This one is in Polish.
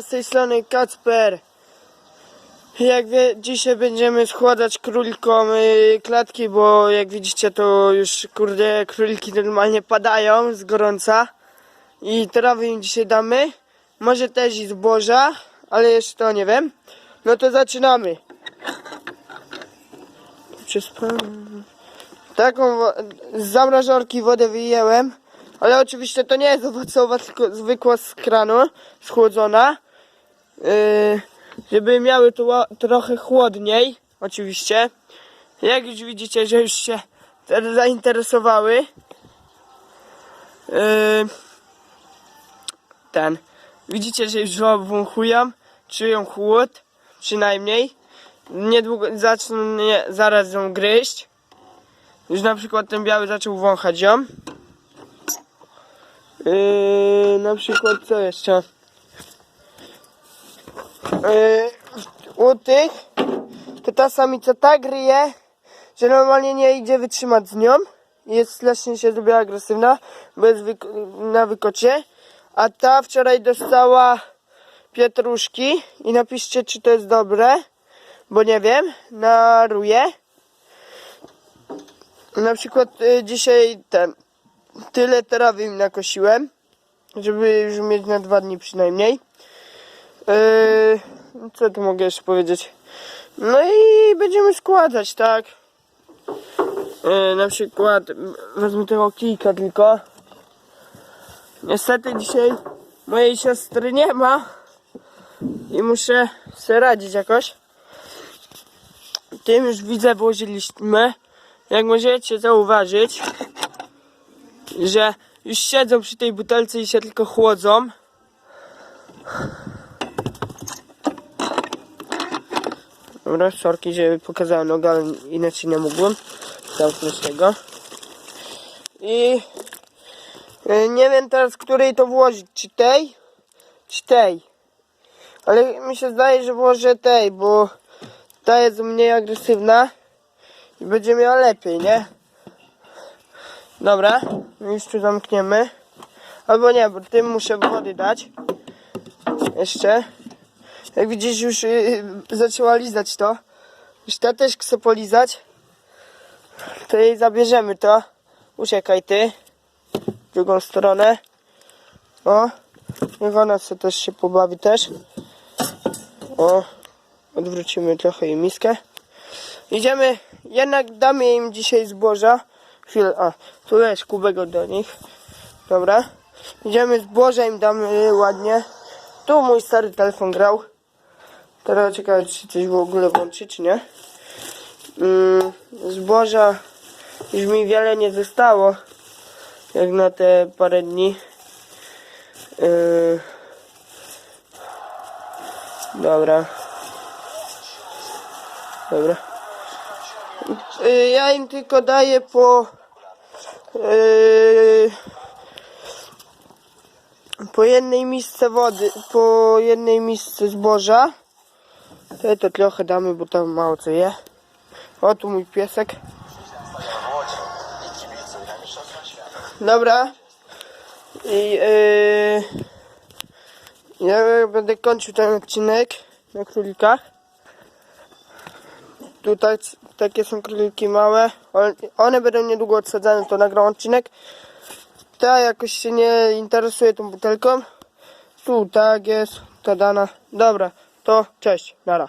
Z tej strony Kacper. Jak wie, dzisiaj będziemy składać królikom y, klatki, bo jak widzicie to już kurde króliki normalnie padają z gorąca. I trawy im dzisiaj damy. Może też i zboża, ale jeszcze to nie wiem. No to zaczynamy. Taką z zamrażarki wodę wyjęłem, ale oczywiście to nie jest owocowa, tylko zwykła z kranu, schłodzona. Yy, żeby miały ła- trochę chłodniej, oczywiście. Jak już widzicie, że już się te- zainteresowały. Yy, ten. Widzicie, że już wąchują, czują chłód, przynajmniej. Niedługo zaczną nie, zaraz ją gryźć. Już na przykład ten biały zaczął wąchać ją. Yy, na przykład co jeszcze? Yy, u tych to ta samica tak gryje, że normalnie nie idzie wytrzymać z nią. Jest strasznie się zrobiła agresywna, bo jest wyk- na wykocie. A ta wczoraj dostała pietruszki i napiszcie czy to jest dobre, bo nie wiem, na ruje. Na przykład y, dzisiaj ten tyle trawy im nakosiłem, żeby już mieć na dwa dni przynajmniej. Yy, co tu mogę jeszcze powiedzieć? No i będziemy składać, tak? Yy, na przykład wezmę tego kijka tylko. Niestety dzisiaj mojej siostry nie ma i muszę sobie radzić jakoś. Tym już widzę włożyliśmy. Jak możecie zauważyć, że już siedzą przy tej butelce i się tylko chłodzą. Dobra, sorki, że pokazałem nogę, ale inaczej nie mogłem. Zamknąć go. I e, nie wiem teraz, której to włożyć. Czy tej, czy tej. Ale mi się zdaje, że włożę tej, bo ta jest mniej agresywna i będzie miała lepiej, nie? Dobra, już tu zamkniemy. Albo nie, bo tym muszę wody dać. Jeszcze. Jak widzisz, już yy, zaczęła lizać to. Już ta też chce polizać. To jej zabierzemy to. Uciekaj ty. W drugą stronę. O. Niech ona sobie też się pobawi też. O. Odwrócimy trochę jej miskę. Idziemy, jednak damy im dzisiaj zboża. Chwilę, a, tu jest kubek do nich. Dobra. Idziemy zboża im damy ładnie. Tu mój stary telefon grał. Teraz ciekawe, czy coś w ogóle włączy, czy nie. Mm, zboża już mi wiele nie zostało. Jak na te parę dni. Yy. Dobra. Dobra. Y, Ja im tylko daję po y, po jednej misce wody, po jednej misce zboża. To trochę damy, bo tam mało co je. O, tu mój piesek. Dobra. I y, ja będę kończył ten odcinek na królikach. Tutaj takie są króliki małe. One będą niedługo odsadzane, to nagram odcinek. Ta jakoś się nie interesuje tą butelką. Tu tak jest, ta dana. Dobra, to cześć, nara.